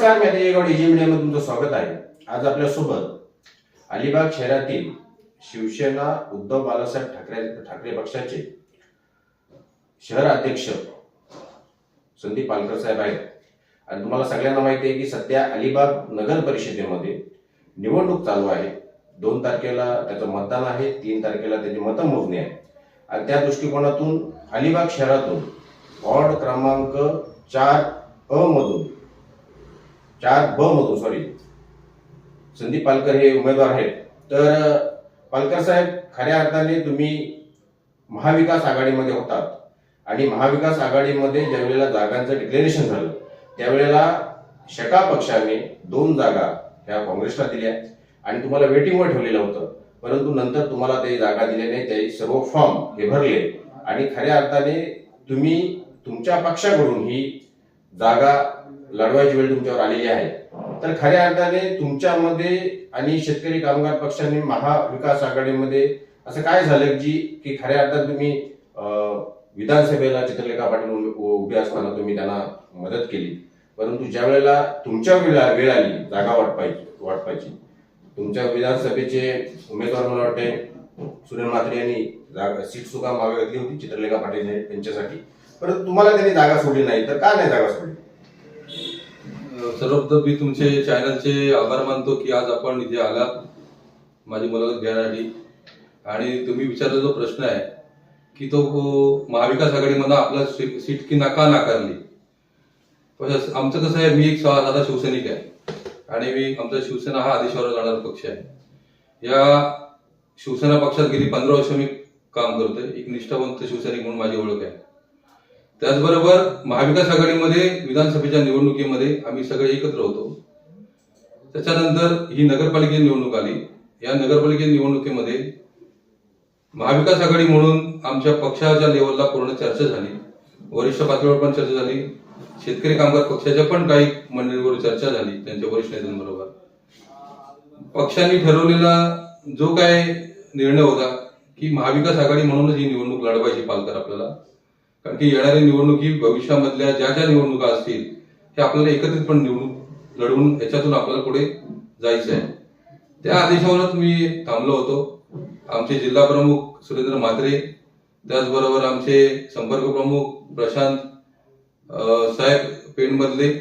नमस्कार मी अजय गौड मीडियामध्ये तुमचं स्वागत आहे. आज आपल्यासोबत अलिबाग शहरातील शिवसेना उद्धव बाळासाहेब ठाकरे ठाकरे पक्षाचे शहर अध्यक्ष संदीप पालकर साहेब आहेत. आणि तुम्हाला सगळ्यांना माहिती आहे की सध्या अलिबाग नगर परिषदेमध्ये निवडणूक चालू आहे. दोन तारखेला त्याचं मतदान आहे तीन तारखेला त्याची मतमोजणी आहे. आणि त्या दृष्टिकोनातून अलिबाग शहरातून वॉर्ड क्रमांक चार अ मधून चार ब मधून सॉरी संदीप पालकर हे उमेदवार आहेत. तर पालकर साहेब खऱ्या अर्थाने तुम्ही महाविकास आघाडीमध्ये होतात. आणि महाविकास आघाडीमध्ये ज्यावेळेला जागांचं डिक्लेरेशन झालं त्यावेळेला शका पक्षाने दोन जागा ह्या काँग्रेसला दिल्या. आणि तुम्हाला वेटिंगवर ठेवलेलं होतं. परंतु नंतर तुम्हाला ते जागा दिल्या नाही ते सर्व फॉर्म हे भरले. आणि खऱ्या अर्थाने तुम्ही तुमच्या पक्षाकडून ही जागा लढवायची वेळ तुमच्यावर आलेली आहे. तर खऱ्या अर्थाने तुमच्यामध्ये आणि शेतकरी कामगार पक्षाने महाविकास आघाडीमध्ये असं काय झालं जी की खऱ्या अर्थात तुम्ही विधानसभेला चित्रलेखा पाटील उभे- असताना तुम्ही त्यांना मदत केली. परंतु ज्या वेळेला तुमच्या वेळ वेळ आली जागा वाटपायची वाटपायची तुमच्या विधानसभेचे उमेदवार मला वाटते सुनील म्हात्रे यांनी जागा सीट सुद्धा मागे घेतली होती चित्रलेखा पाटील यांच्यासाठी परंतु तुम्हाला त्यांनी जागा सोडली नाही तर का नाही जागा सोडली? सर्वप्रथम मी तुमचे चॅनलचे आभार मानतो की आज आपण इथे आला माझी मुलाखत घेण्यासाठी. आणि तुम्ही विचारलेला जो प्रश्न आहे की तो महाविकास आघाडीमधून आपला सीट की नका नाकारली. पण आमचं कसं आहे मी एक साधा शिवसैनिक आहे. आणि मी आमचा शिवसेना हा आदेशावर जाणारा पक्ष आहे. या शिवसेना पक्षात गेली पंधरा वर्ष मी काम करतोय एक निष्ठावंत शिवसैनिक म्हणून माझी ओळख आहे. त्याचबरोबर महाविकास आघाडीमध्ये विधानसभेच्या निवडणुकीमध्ये आम्ही सगळे एकत्र होतो. त्याच्यानंतर ही नगरपालिकेची निवडणूक आली. या नगरपालिके निवडणुकीमध्ये महाविकास आघाडी म्हणून आमच्या पक्षाच्या लेवलला पूर्ण चर्चा झाली. वरिष्ठ पातळीवर पण चर्चा झाली. शेतकरी कामगार पक्षाच्या पण काही मंडळीवर चर्चा झाली त्यांच्या वरिष्ठ नेत्यांबरोबर. पक्षांनी ठरवलेला जो काय निर्णय होता की महाविकास आघाडी म्हणूनच ही निवडणूक लढवायची पालकर आपल्याला. कारण की येणाऱ्या निवडणुकी भविष्यामधल्या ज्या ज्या निवडणुका असतील हे आपल्याला एकत्रितपणे निवडणूक लढवून याच्यातून आपल्याला पुढे जायचं आहे त्या आदेशावरच मी थांबलो होतो. आमचे जिल्हा प्रमुख सुरेंद्र म्हात्रे त्याचबरोबर आमचे संपर्क प्रमुख प्रशांत साहेब पेणमधले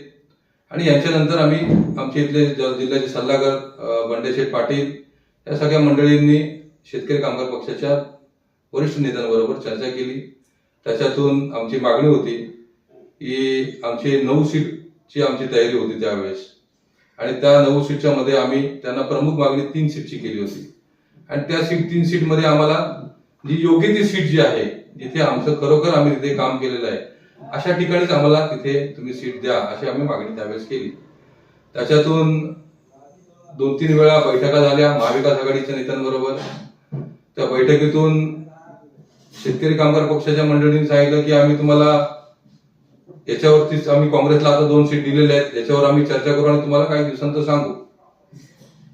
आणि यांच्यानंतर आम्ही आमचे इथले ज- जिल्ह्याचे सल्लागार बंडेशेठ पाटील या सगळ्या मंडळींनी शेतकरी कामगार पक्षाच्या वरिष्ठ नेत्यांबरोबर चर्चा केली. त्याच्यातून आमची मागणी होती की आमची नऊ सीटची आमची तयारी होती त्यावेळेस. आणि त्या नऊ सीटच्या मध्ये आम्ही त्यांना प्रमुख मागणी तीन सीटची केली होती. आणि त्या सीट तीन सीटमध्ये आम्हाला जी योग्य ती सीट जी आहे जिथे आमचं खरोखर आम्ही तिथे काम केलेलं आहे अशा ठिकाणीच आम्हाला तिथे तुम्ही सीट द्या अशी आम्ही मागणी त्यावेळेस केली. त्याच्यातून दोन तीन वेळा बैठका झाल्या महाविकास आघाडीच्या नेत्यांबरोबर. त्या बैठकीतून शेतकरी कामगार पक्षाच्या मंडळींनी सांगितलं की आम्ही तुम्हाला याच्यावरतीच आम्ही काँग्रेसला आता दोन सीट दिलेल्या आहेत याच्यावर आम्ही चर्चा करू आणि तुम्हाला काही दिवसांत सांगू.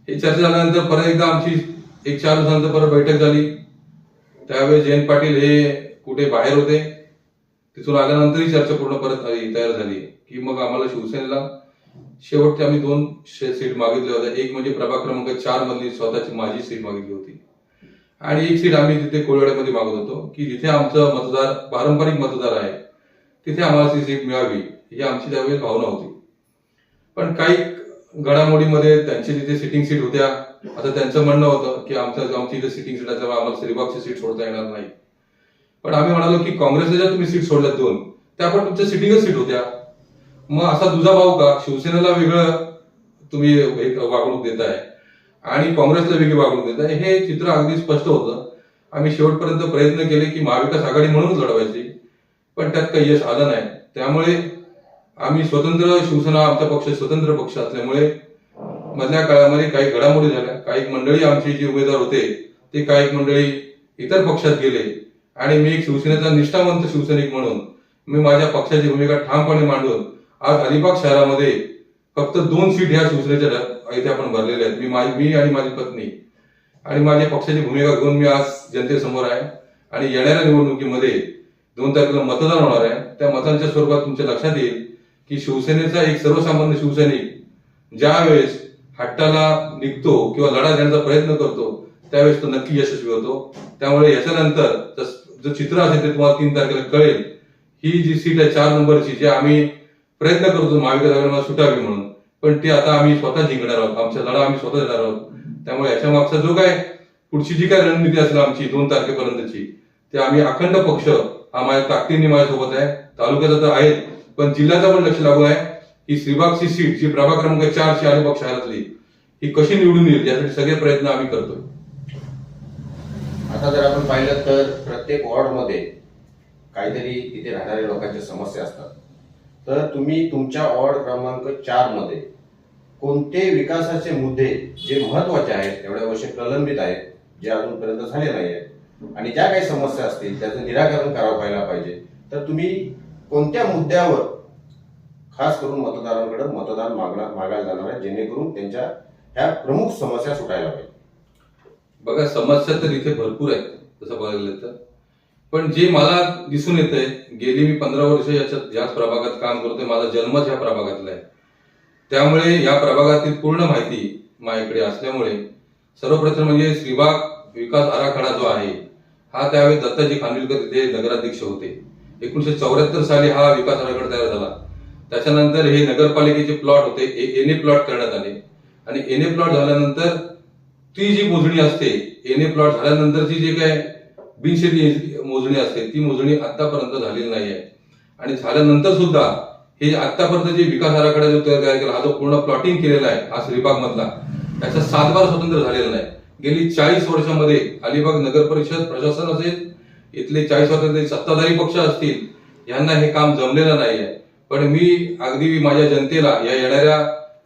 हे चर्चा झाल्यानंतर परत एकदा आमची एक चार दिवसानंतर परत बैठक झाली. त्यावेळेस जयंत पाटील हे कुठे बाहेर होते तिथून आल्यानंतर ही चर्चा पूर्ण परत तयार झाली. की मग आम्हाला शिवसेनेला शेवटचे आम्ही दोन सीट मागितल्या होत्या एक म्हणजे प्रभाग क्रमांक चार मधली स्वतःची माझी सीट मागितली होती. आणि एक सीट आम्ही तिथे कोळवाड्यामध्ये मागत होतो की जिथे आमचं मतदार पारंपरिक मतदार आहे तिथे आम्हाला ती सीट मिळावी ही आमची त्यावेळी भावना होती. पण काही घडामोडीमध्ये त्यांची तिथे सिटिंग सीट होत्या. आता त्यांचं म्हणणं होतं की आमचं आमची इथे सिटिंग सीट असल्यामुळे आम्हाला श्रीबागची सीट सोडता येणार नाही. पण आम्ही म्हणालो की काँग्रेसच्या ज्या तुम्ही सीट सोडल्या दोन त्या पण तुमच्या सिटिंगच सीट होत्या. मग असा दुजा भाऊ का? शिवसेनेला वेगळं तुम्ही एक वागणूक देताय. आणि काँग्रेसला वेगळी वागणूक देताय हे चित्र अगदी स्पष्ट होतं. आम्ही शेवटपर्यंत प्रयत्न केले की महाविकास आघाडी म्हणूनच लढवायची. पण त्यात काही यश आलं नाही. त्यामुळे आम्ही स्वतंत्र शिवसेना आमचा पक्ष स्वतंत्र पक्ष असल्यामुळे मधल्या काळामध्ये काही घडामोडी झाल्या. काही मंडळी आमचे जे उमेदवार होते ते काही मंडळी इतर पक्षात गेले. आणि मी एक शिवसेनेचा निष्ठावंत शिवसैनिक म्हणून मी माझ्या पक्षाची भूमिका ठामपणे मांडून आज अलिबाग शहरामध्ये फक्त दोन सीट ह्या शिवसेनेच्या ड- पण आपण भरलेल्या आहेत. मी माझी मी आणि माझी पत्नी. आणि माझ्या पक्षाची भूमिका घेऊन मी आज जनतेसमोर आहे. आणि येणाऱ्या निवडणुकीमध्ये दोन तारखेला मतदान होणार आहे. त्या मतांच्या स्वरूपात तुमच्या लक्षात येईल की शिवसेनेचा एक सर्वसामान्य शिवसैनिक ज्या वेळेस हट्टाला निघतो किंवा लढा देण्याचा प्रयत्न करतो त्यावेळेस तो नक्की यशस्वी होतो. त्यामुळे याच्यानंतर जो चित्र असेल ते तुम्हाला तीन तारखेला कळेल. ही जी सीट आहे चार नंबरची जी आम्ही प्रयत्न करतो महाविकास आघाडीला सुटावी म्हणून. पण ते आता आम्ही स्वतः जिंकणार आहोत. आमचा लढा आम्ही स्वतः देणार आहोत. त्यामुळे याच्या मागचा जो काय पुढची जी काय रणनीती असेल आमची दोन तारखेपर्यंतची ते आम्ही अखंड पक्ष हा माझ्या ताकदीने माझ्यासोबत आहे. तालुक्याचा तर आहे पण जिल्ह्याचा पण लक्ष लागू आहे ही श्रीबागची सीट जी प्रभाग क्रमांक चारची अलिबाग शहरातली ही कशी निवडून येईल यासाठी सगळे प्रयत्न आम्ही करतोय. आता जर आपण पाहिलं तर प्रत्येक वॉर्डमध्ये काहीतरी तिथे राहणाऱ्या लोकांच्या समस्या असतात. तर तुम्ही तुमच्या वॉर्ड क्रमांक चारमध्ये कोणते विकासाचे मुद्दे जे महत्त्वाचे आहेत एवढ्या वर्षे प्रलंबित आहेत जे अजूनपर्यंत झाले नाही आहेत. आणि ज्या काही समस्या असतील त्याचं निराकरण करावं व्हायला पाहिजे. तर तुम्ही कोणत्या मुद्द्यावर खास करून मतदारांकडे मतदान मागणार मागायला जाणार आहे जेणेकरून त्यांच्या ह्या प्रमुख समस्या सुटायला पाहिजे? बघा समस्या तर इथे भरपूर आहेत तसं बघायला गेलं तर. पण जे मला दिसून येत आहे गेली मी पंधरा वर्ष याच्यात याच प्रभागात काम करतोय माझा जन्मच ह्या प्रभागातला आहे. त्यामुळे या प्रभागातील पूर्ण माहिती माझ्याकडे असल्यामुळे सर्वप्रथम म्हणजे श्रीबाग विकास आराखडा जो आहे हा त्यावेळी दत्ताजी खानविलकर तिथे नगराध्यक्ष होते. एकोणीशे चौऱ्याहत्तर साली हा विकास आराखडा तयार झाला. त्याच्यानंतर हे नगरपालिकेचे प्लॉट होते एन ए प्लॉट करण्यात आले. आणि एन ए प्लॉट झाल्यानंतर ती जी मोजणी असते एन ए प्लॉट झाल्यानंतरची जी काय बिनशेती मोजणी असते ती मोजणी आतापर्यंत झालेली नाही आहे आणि झाल्यानंतर सुद्धा हे आतापर्यंत जे विकास आराखडा जो तयार केला हा जो पूर्ण प्लॉटिंग केलेला आहे हा श्रीबाग मधला त्याचा सातबार स्वतंत्र झालेला नाही. गेली चाळीस वर्षामध्ये अलिबाग नगर परिषद प्रशासन असेल इथले चाळीस वर्षातले सत्ताधारी पक्ष असतील यांना हे काम जमलेलं नाही आहे पण मी अगदी माझ्या जनतेला या येणाऱ्या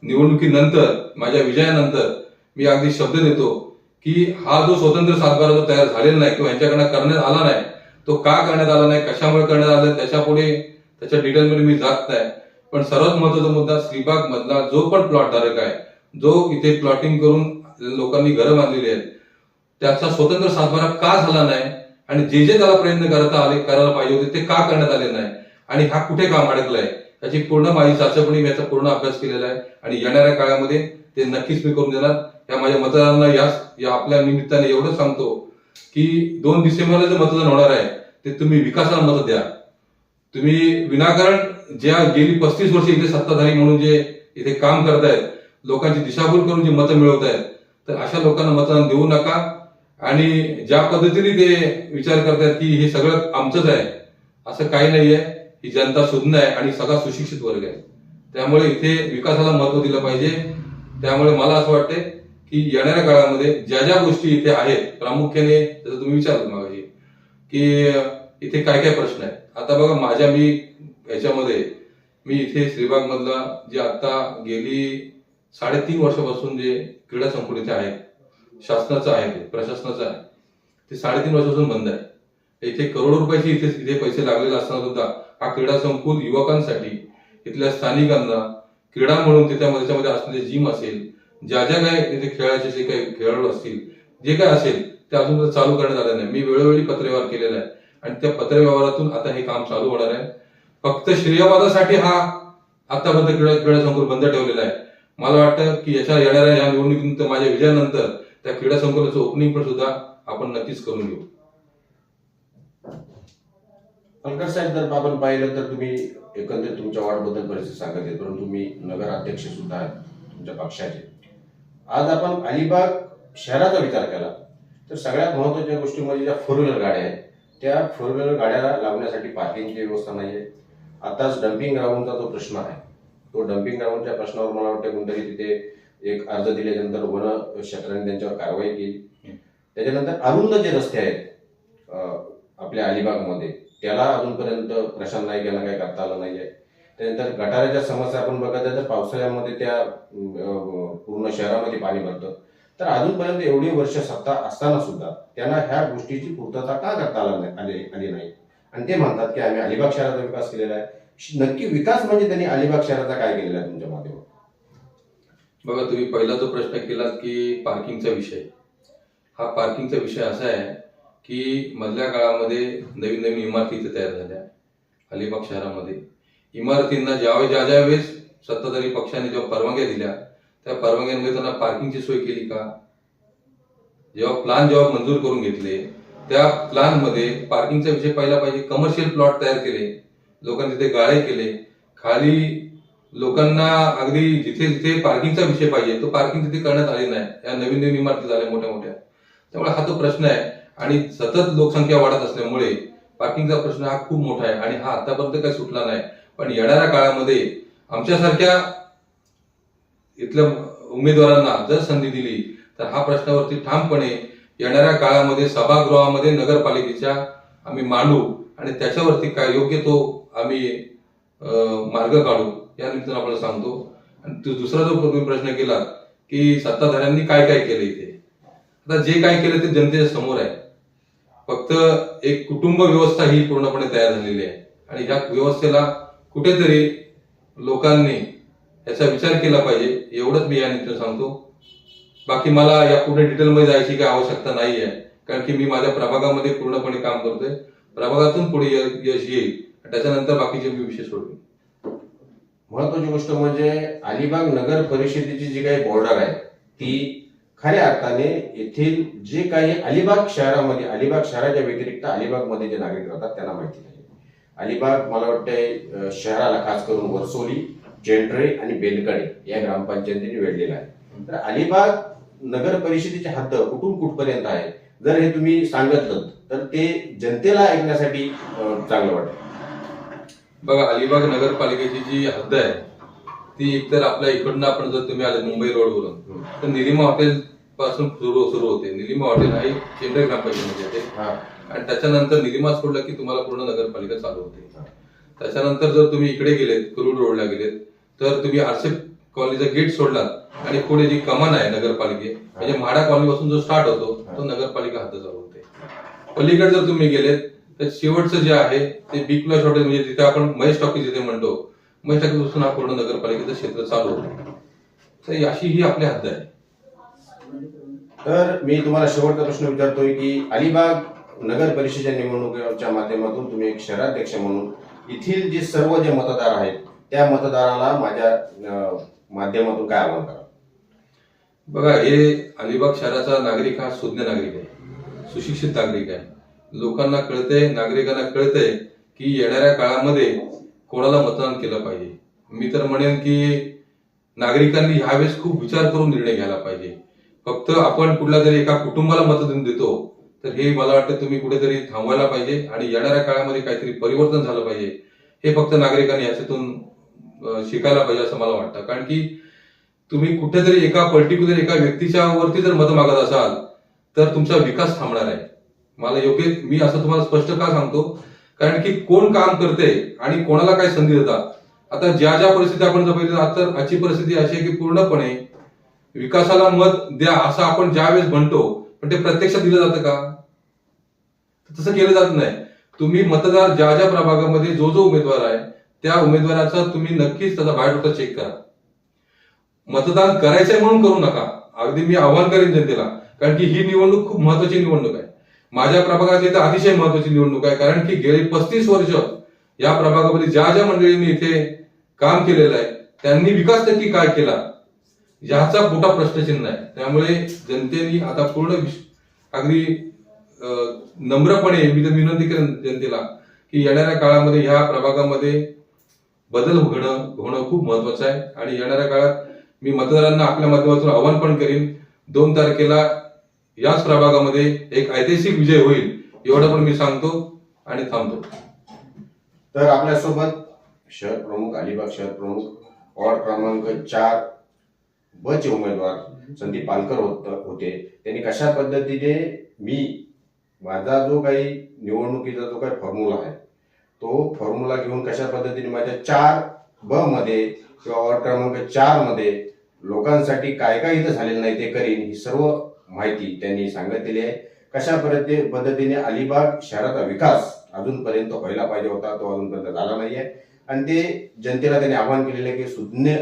निवडणुकीनंतर माझ्या विजयानंतर मी अगदी शब्द देतो की हा जो स्वतंत्र सातबारा जो तयार झालेला नाही किंवा यांच्याकडनं करण्यात आला नाही तो का करण्यात आला नाही कशामुळे करण्यात आला त्याच्या पुढे त्याच्या डिटेलमध्ये मी जात नाही पण सर्वात महत्त्वाचा मुद्दा श्रीबाग मधला जो पण प्लॉट धारक आहे जो इथे प्लॉटिंग करून लोकांनी घरं बांधलेली आहेत त्याचा स्वतंत्र सातबारा का झाला नाही आणि जे जे त्याला प्रयत्न करता आले करायला पाहिजे होते ते का करण्यात आले नाही? आणि हा कुठे काम अडकलाय? त्याची पूर्ण माझी चाचपणी याचा पूर्ण अभ्यास केलेला आहे. आणि येणाऱ्या काळामध्ये ते नक्कीच मी करून देणार. या माझ्या मतदारांना याच या आपल्या निमित्ताने एवढं सांगतो की दोन डिसेंबरला जे मतदान होणार आहे ते तुम्ही विकासाला मत द्या. तुम्ही विनाकारण ज्या गेली पस्तीस वर्ष इथे सत्ताधारी म्हणून जे इथे काम करतायत लोकांची दिशाभूल करून जी मतं मिळवत आहेत तर अशा लोकांना मतदान देऊ नका. आणि ज्या पद्धतीने ते विचार करतायत की हे सगळं आमचंच आहे असं काही नाहीये. ही जनता सुज्ञ आहे आणि सगळा सुशिक्षित वर्ग आहे. त्यामुळे इथे विकासाला महत्त्व दिलं पाहिजे. त्यामुळे मला असं वाटतंय की येणाऱ्या काळामध्ये ज्या ज्या गोष्टी इथे आहेत प्रामुख्याने जसं तुम्ही विचारलं मागाशी की इथे काय काय प्रश्न आहेत. आता बघा माझ्या मी याच्यामध्ये मी इथे श्रीबाग मधला जे आता गेली साडेतीन वर्षापासून जे क्रीडा संकुल इथे आहे शासनाचं आहे ते प्रशासनाचं आहे ते साडेतीन वर्षापासून बंद आहे. इथे करोडो रुपयाचे इथे इथे पैसे लागलेले असताना सुद्धा हा क्रीडा संकुल युवकांसाठी इथल्या स्थानिकांना क्रीडा म्हणून त्याच्यामध्ये त्याच्यामध्ये असलेले जिम असेल ज्या ज्या काय तिथे खेळाचे जे काही खेळाडू असतील जे काय असेल ते अजून चालू करण्यात आलं नाही. मी वेळोवेळी पत्रव्यवहार केलेला आहे. आणि त्या पत्रव्यवहारातून आता हे काम चालू होणार आहे. फक्त श्रेयवादासाठी हा आतापर्यंत क्रीडा क्रीडा संकुल बंद ठेवलेला आहे. मला वाटतं की याच्या येणाऱ्या या निवडणुकीनंतर माझ्या विजयानंतर त्या क्रीडा संकुलाचं ओपनिंग पण सुद्धा आपण नक्कीच करून घेऊ. पंकज साहेब जर आपण पाहिलं तर तुम्ही एकंदरीत तुमच्या वॉर्डबद्दल परिस्थिती सांगत आहे परंतु तुम्ही नगराध्यक्ष सुद्धा आहेत तुमच्या पक्षाचे. आज आपण अलिबाग शहराचा विचार केला तर सगळ्यात महत्त्वाच्या गोष्टी म्हणजे ज्या फोर व्हीलर गाड्या आहेत त्या फोर व्हीलर गाड्या लावण्यासाठी पार्किंगची व्यवस्था नाही आहे आताच डम्पिंग ग्राउंडचा जो प्रश्न आहे तो डम्पिंग ग्राउंडच्या प्रश्नावर मला वाटतं कोणतरी तिथे एक अर्ज दिल्यानंतर वन क्षेत्राने त्यांच्यावर कारवाई केली. त्याच्यानंतर अरुंद जे रस्ते आहेत आपल्या अलिबागमध्ये त्याला अजूनपर्यंत प्रशांत नाईक यांना काही करता आलं नाहीये. त्यानंतर गटाराच्या समस्या आपण बघत आहे तर पावसाळ्यामध्ये त्या पूर्ण शहरामध्ये पाणी भरतं. तर अजूनपर्यंत एवढी वर्ष सत्ता असताना सुद्धा त्यांना ह्या गोष्टीची पूर्तता का करता आली आली नाही? आणि ते म्हणतात की आम्ही अलिबाग शहराचा विकास केलेला आहे. नक्की विकास म्हणजे त्यांनी अलिबाग शहराचा काय केलेला आहे तुमच्या माध्यमात बघा तुम्ही पहिला जो प्रश्न केलात की पार्किंगचा विषय. हा पार्किंगचा विषय असा आहे की मधल्या काळामध्ये नवीन नवीन इमारती इथे तयार झाल्या अलिबाग शहरामध्ये. इमारतींना ज्यावेळेस ज्या ज्या वेळेस सत्ताधारी पक्षाने जेव्हा परवानग्या दिल्या त्या परवानग्यांमध्ये त्यांना पार्किंगची सोय केली का? जेव्हा प्लान जेव्हा मंजूर करून घेतले त्या प्लानमध्ये पार्किंगचा विषय पाहिला पाहिजे कमर्शियल प्लॉट तयार केले लोकांनी तिथे गाळे केले. खाली लोकांना अगदी जिथे जिथे पार्किंगचा विषय पाहिजे तो पार्किंग तिथे करण्यात आली नाही. या नवीन नवीन इमारती झाल्या मोठ्या मोठ्या. त्यामुळे हा तो प्रश्न आहे. आणि सतत लोकसंख्या वाढत असल्यामुळे पार्किंगचा प्रश्न हा खूप मोठा आहे. आणि हा आतापर्यंत काही सुटला नाही. पण येणाऱ्या काळामध्ये आमच्यासारख्या इथल्या उमेदवारांना जर संधी दिली तर हा प्रश्नावरती ठामपणे येणाऱ्या काळामध्ये सभागृहामध्ये नगरपालिकेच्या आम्ही मांडू आणि त्याच्यावरती काय योग्य तो आम्ही मार्ग काढू या निमित्तानं आपल्याला सांगतो. आणि तो दुसरा जो तुम्ही प्रश्न केला की सत्ताधाऱ्यांनी काय काय केलं इथे? आता जे काय केलं ते जनतेच्या समोर आहे. फक्त एक कुटुंब व्यवस्था ही पूर्णपणे तयार झालेली आहे. आणि ह्या व्यवस्थेला कुठेतरी लोकांनी याचा विचार केला पाहिजे. एवढंच मी या निमित्त सांगतो. बाकी मला या पूर्ण डिटेलमध्ये जायची काही आवश्यकता नाही आहे कारण की मी माझ्या प्रभागामध्ये पूर्णपणे काम करतोय. प्रभागातून पुढे यश येईल. त्याच्यानंतर बाकीचे मी विषय सोडवेन. महत्वाची गोष्ट म्हणजे अलिबाग नगर परिषदेची जी काही बॉर्डर आहे ती खऱ्या अर्थाने येथील जे काही अलिबाग शहरामध्ये अलिबाग शहराच्या व्यतिरिक्त अलिबागमध्ये जे नागरिक राहतात त्यांना माहिती नाही अलिबाग मला वाटतंय शहराला खास करून वर्सोली जेंट्रे आणि बेलकडे या ग्रामपंचायतीने वेढलेला आहे. तर अलिबाग नगर परिषदेची हद्द कुठून कुठपर्यंत आहे? जर हे तुम्ही सांगितलं तर ते जनतेला ऐकण्यासाठी चांगलं वाटेल. बघा अलिबाग नगरपालिकेची जी हद्द आहे ती एकतर आपल्या इकडनं आपण जर तुम्ही आले मुंबई रोडवरून तर निलिमा हॉटेल पासून सुरू सुरू होते. निलिमा हॉटेल हा एक केंद्र ग्रामपंचायतीमध्ये येते. हा. आणि त्याच्यानंतर निलिमा सोडला की तुम्हाला पूर्ण नगरपालिका चालू होते. त्याच्यानंतर जर तुम्ही इकडे गेलेत कुरुड रोडला गेलेत तर तुम्ही आरसे कॉलनीचा गेट सोडलात आणि पुढे जी कमान आहे नगरपालिके म्हणजे म्हाडा कॉलनी पासून जो स्टार्ट होतो तो नगरपालिका हद्द चालू होते. पलीकडे जर तुम्ही गेलेत तर शेवटचं जे आहे ते बी प्लस हॉटेल म्हणजे तिथे आपण महेश टॉकीज जिथे म्हणतो महेश टॉकीजपासून हा पूर्ण नगरपालिकेचं क्षेत्र चालू होतं. तर अशी ही आपली हद्द आहे. तर मी तुम्हाला शेवटचा प्रश्न विचारतोय की अलिबाग नगर परिषदेच्या निवडणुकीच्या माध्यमातून तुम्ही एक शहराध्यक्ष म्हणून येथील जे सर्व जे मतदार आहेत त्या मतदाराला माझ्या माध्यमातून काय आव्हान करा बघा हे अलिबाग शहराचा नागरिक हा सुज्ञ नागरिक आहे सुशिक्षित नागरिक आहे. लोकांना कळतंय नागरिकांना कळतंय की येणाऱ्या काळामध्ये कोणाला मतदान केलं पाहिजे. मी तर म्हणेन की नागरिकांनी ह्यावेळेस खूप विचार करून निर्णय घ्यायला पाहिजे. फक्त आपण कुठल्या तरी एका कुटुंबाला मतदान देतो तर हे मला वाटतं तुम्ही कुठेतरी थांबवायला पाहिजे आणि येणाऱ्या काळामध्ये काहीतरी परिवर्तन झालं पाहिजे. हे फक्त नागरिकांनी याच्यातून शिकायला पाहिजे असं मला वाटतं. कारण की तुम्ही कुठेतरी एका पर्टिक्युलर एका व्यक्तीच्या वरती जर मत मागत असाल तर तुमचा विकास थांबणार आहे. मला योग्य मी असं तुम्हाला स्पष्ट का सांगतो? कारण की कोण काम करते आणि कोणाला काय संधी देतात? आता ज्या ज्या परिस्थिती आपण जर पाहिजे तर आजची परिस्थिती अशी आहे की पूर्णपणे विकासाला मत द्या असं आपण ज्या वेळेस म्हणतो पण ते प्रत्यक्षात दिलं जातं का? तसं केलं जात नाही. तुम्ही मतदार ज्या ज्या प्रभागामध्ये जो जो उमेदवार आहे त्या उमेदवाराचा तुम्ही नक्कीच त्याचा बायोडाटा चेक करा. मतदान करायचंय म्हणून करू नका. अगदी मी आव्हान करेन जनतेला कारण की ही निवडणूक खूप महत्वाची निवडणूक आहे. माझ्या प्रभागातली तर अतिशय महत्वाची निवडणूक आहे कारण की गेली पस्तीस वर्ष या प्रभागामध्ये ज्या ज्या मंडळींनी इथे काम केलेलं आहे त्यांनी विकास नक्की काय केला याचा मोठा प्रश्नचिन्ह आहे. त्यामुळे जनतेने आता पूर्ण अगदी नम्रपणे मी तर विनंती करेन जनतेला की येणाऱ्या काळामध्ये ह्या प्रभागामध्ये बदल होणं होणं खूप महत्वाचं आहे. आणि येणाऱ्या काळात मी मतदारांना आपल्या माध्यमातून आव्हान पण करीन दोन तारखेला याच प्रभागामध्ये एक ऐतिहासिक विजय होईल एवढं पण मी सांगतो आणि थांबतो. तर आपल्यासोबत शहर प्रमुख अलिबाग शहर प्रमुख वॉर्ड क्रमांक चार ब चे उमेदवार संदीप पालकर होत होते. त्यांनी कशा पद्धतीने मी माझा जो काही निवडणुकीचा जो काही फॉर्म्युला आहे तो फॉर्म्युला घेऊन कशा पद्धतीने माझ्या चार ब मध्ये किंवा वॉर्ड क्रमांक चारमध्ये लोकांसाठी काय काय इथं झालेलं नाही ते करीन ही सर्व माहिती त्यांनी सांगितलेली आहे. कशा पद्धती पद्धतीने अलिबाग शहराचा विकास अजूनपर्यंत व्हायला पाहिजे होता तो अजूनपर्यंत झाला नाहीये. आणि ते जनतेला त्यांनी आवाहन केलेलं आहे की सुज्ञ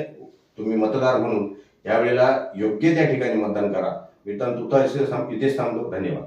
तुम्ही मतदार म्हणून यावेळेला योग्य त्या ठिकाणी मतदान करा. मी तर तुता इथेच थांबतो. धन्यवाद.